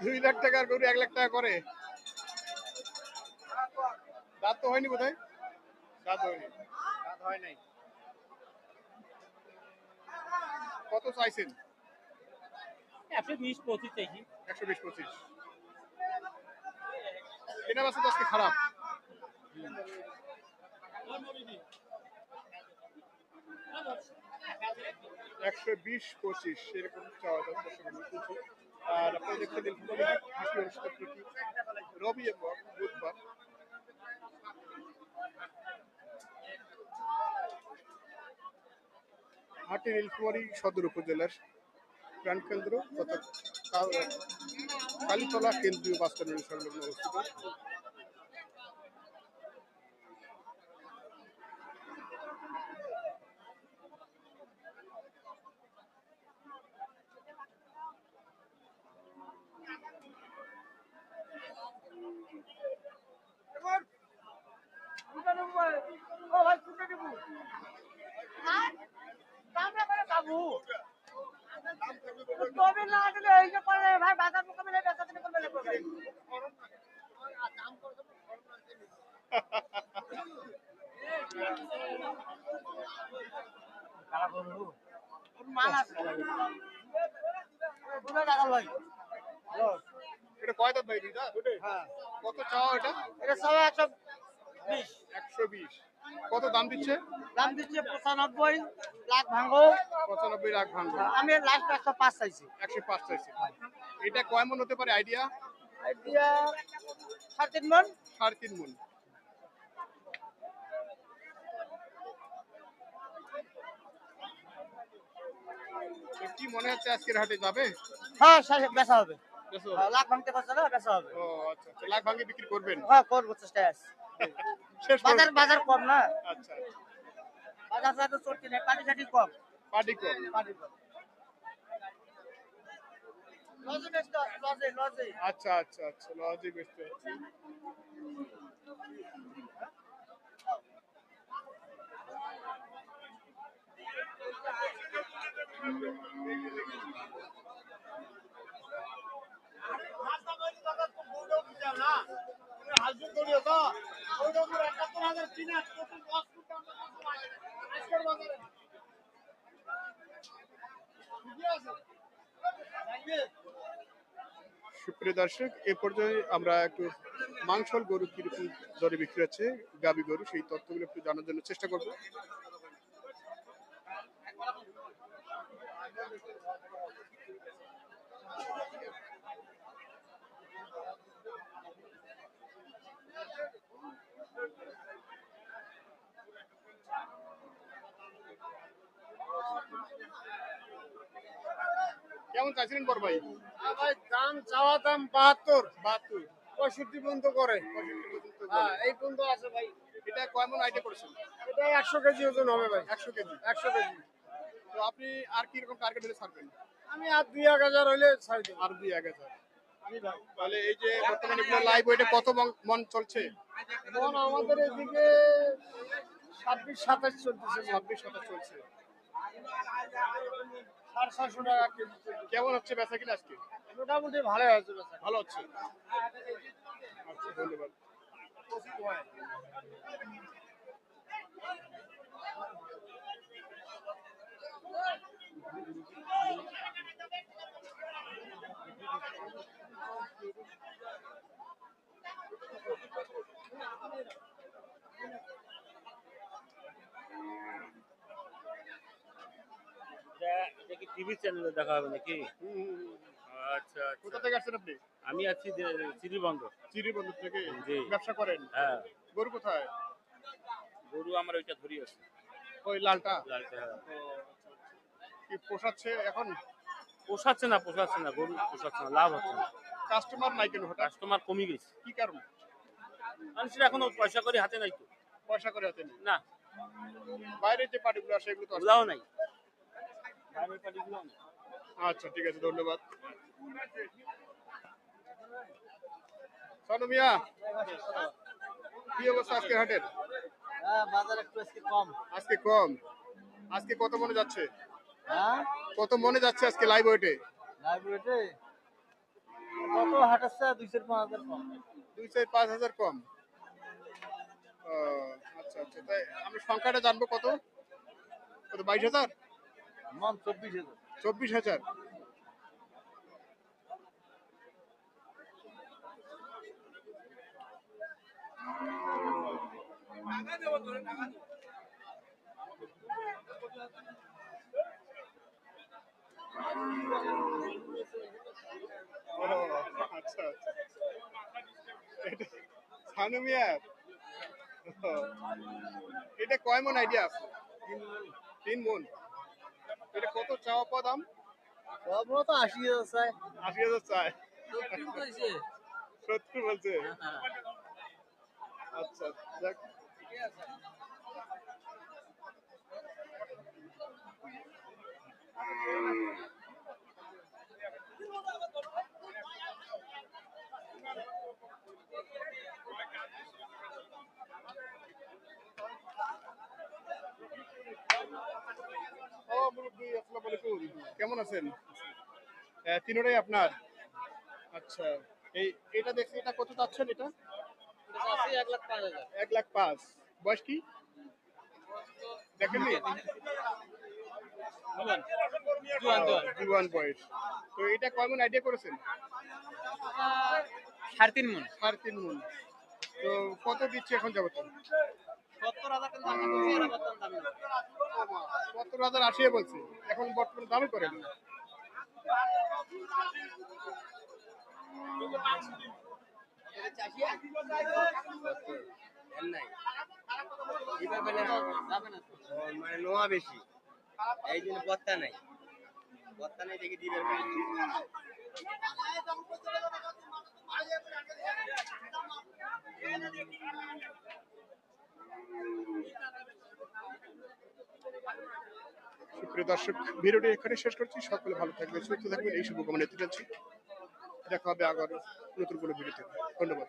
দুই লাখ টাকার গরু এক লাখ টাকা করে? দাঁত তো হয়নি বোধহয়? দাঁত হয়নি। দাঁত হয় নাই। কত চাইছেন? একশো বিশ পঁচিশ চাইছি। একশো বিশ পঁচিশ। কেনা বাসা তো আজকে খারাপ। একশো বিশ, পঁচিশ এরকম। আর আপনারা দেখতে প্রতি, রবি এবং বুধবার হাটে নীলফুমারী সদর উপজেলার প্রাণকেন্দ্র তথা কালীতলা কেন্দ্রীয় বাস টার্মিনাল সংলগ্ন অবস্থিত এটা কয় দাঁত ভাই? দুইটা? কত চাওয়া এটা? এটা সব একশো বিশ। একশো বিশ। কত দাম দিচ্ছে? দাম দিচ্ছে পঁচানব্বই লাখ ভাঙবো পঁচানব্বই লাখ ভাঙবো আমি লাস্ট একশো পাঁচ চাইছি। একশো পাঁচ চাইছে। এটা কয় মন হতে পারে আইডিয়া দিয়া সাড়ে তিন মন। সাড়ে তিন মন। কি মনে হচ্ছে আজকের হাটে যাবে? হ্যাঁ বেচা হবে? লাখ ভাঙতে পারছে না বেচা হবে। ও আচ্ছা আচ্ছা। লাখ ভাঙে বিক্রি করবেন? হ্যাঁ করব চেষ্টায় আছে। বাজার। বাজার কম না? আচ্ছা বাজার তো চলছে না পাটি সাটি কম। পাটি কম। আচ্ছা আচ্ছা আচ্ছা লজে বেচতে সুপ্রিয় দর্শক, এ পর্যায়ে আমরা একটু মাংসল গরু কীরকম দরে বিক্রি হচ্ছে, গাবি গরু, সেই তথ্যগুলো একটু জানার জন্য চেষ্টা করব। কেমন চাইছিলেন বড় ভাই? ভাই দাম চাওয়া দাম বাহাত্তর। বাহাত্তর। পঁয়ষট্টি পর্যন্ত করে। হ্যাঁ এই পর্যন্ত আছে ভাই। এটা কয় মন আইডিয়া করেছেন? এটা একশো কেজি ওজন হবে ভাই। একশো কেজি। একশো কেজি। তো আপনি আর কি রকম টার্গেট হলে ছাড়বেন? আমি আর দুই এক হাজার হইলে ছাড়ি আর দুই এক হাজার। তাহলে এই যে বর্তমানে লাইভ ওইটা কত মন- চলছে? মন আমাদের এদিকে ছাব্বিশ সাতাশ চলতেছে। ছাব্বিশ সাতাশ চলছে। সাড়ে টাকা কেজি কেমন হচ্ছে বেচা কিনা আজকে? মোটামুটি ভালো হয়েছে বেচা। ভালো হচ্ছে? আচ্ছা ধন্যবাদ। কি টিভি চ্যানেলে দেখা হবে নাকি। আচ্ছা কোথা থেকে আসছেন আপনি? আমি আছি চিরিবন্ধ চিরিবন্ধু থেকে? জি। ব্যবসা করেন? হ্যাঁ। গরু কোথায়? গরু আমার ওইটা ধরি আছে। ওই লালটা? লালটা, হ্যাঁ। কি পোষাচ্ছে এখন? পোষাচ্ছে না পোষাচ্ছে না গরু পোষাচ্ছে না লাভ হচ্ছে না। কাস্টমার নাই কেন কাস্টমার কমে গেছে। কি কারণ? মানুষের এখনও পয়সা করে হাতে নাই তো। পয়সা করে হাতে নেই? না। বাইরের যে পার্টিগুলো আসে এগুলো তো নাই। আচ্ছা ঠিক আছে ধন্যবাদ। সানু মিয়া কি অবস্থা আজকে হাটের? হ্যাঁ বাজার একটু আজকে কম। আজকে কম। আজকে কত মনে যাচ্ছে? হ্যাঁ? কত মনে যাচ্ছে আজকে লাইভ ওয়েটে লাইব্রেরিতে কত হাঁটাচ্ছে? পাঁচ হাজার কম। দুই চার পাঁচ হাজার কম। আচ্ছা আচ্ছা। তাই আমরা সংখ্যাটা জানব কত? কত বাইশ হাজার? চব্বিশ হাজার। আচ্ছা আচ্ছা। এটা কয় মন আইডিয়া আছে তিন মন। চাওয়া পাওয়া দাম সবগুলো তো আশি হাজার চাই। আশি হাজার চায় সত্তর বলছে। আচ্ছা যাক। মুরব্বী আসসালামু আলাইকুম। কেমন আছেন? তিনোটাই আপনার? আচ্ছা এই এটা দেখছি এটা কত চাচ্ছেন এটা? এক লাখ পাঁচ। বয়স কি? দেখেননি? জুয়ান বয়স। তো এটা কয়মন আইডিয়া করেছেন? সাড়ে তিন মন। সাড়ে তিন মন। তো কত দিচ্ছে এখন যাবত সত্তর হাজার টাকা বলছি এখন বর্তমানে দামই করেন না যাবে না তো। মানে নোয়া বেশি। এই জন্য বত্তা নাই। বত্তা নাই দেখে দিবের পাই সুপ্রিয় দর্শক, ভিডিওটি এখানে শেষ করছি। সকলে ভালো থাকবে সুস্থ থাকবেন। এই শুভকামনা দিতে দেখা হবে আবার নতুন কোনো ভিডিওতে। ধন্যবাদ।